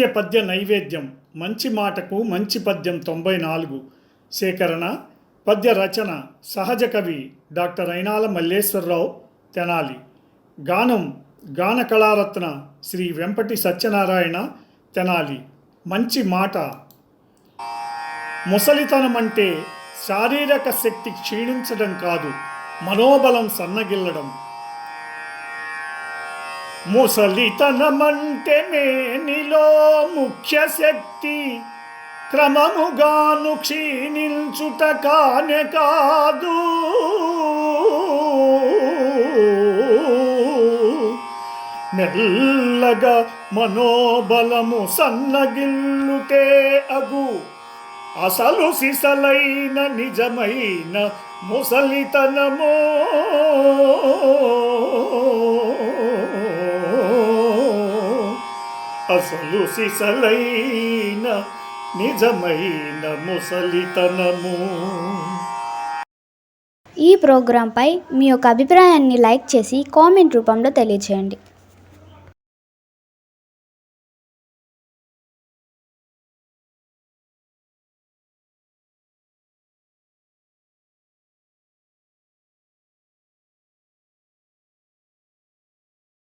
నిత్య పద్య నైవేద్యం మంచి మాటకు మంచి పద్యం తొంభై నాలుగు. సేకరణ పద్య రచన సహజ కవి డాక్టర్ అయినాల మల్లేశ్వరరావు తెనాలి. గానం గాన కళారత్న శ్రీ వెంపటి సత్యనారాయణ తెనాలి. మంచి మాట. ముసలితనం అంటే శారీరక శక్తి క్షీణించడం కాదు మనోబలం సన్నగిల్లడం. ముసలితనమంటే మేనిలో ముఖ్య శక్తి. క్రమముగాను క్షీణించుట కానే కాదు. మెల్లగా మనోబలము సన్నగిల్లుటే అగు. అసలు సిసలైన నిజమైన ముసలితనమో అసలు సిసలైన నిజమైన ముసలితనము. ఈ ప్రోగ్రాంపై మీ యొక్క అభిప్రాయాన్ని లైక్ చేసి కామెంట్ రూపంలో తెలియచేయండి.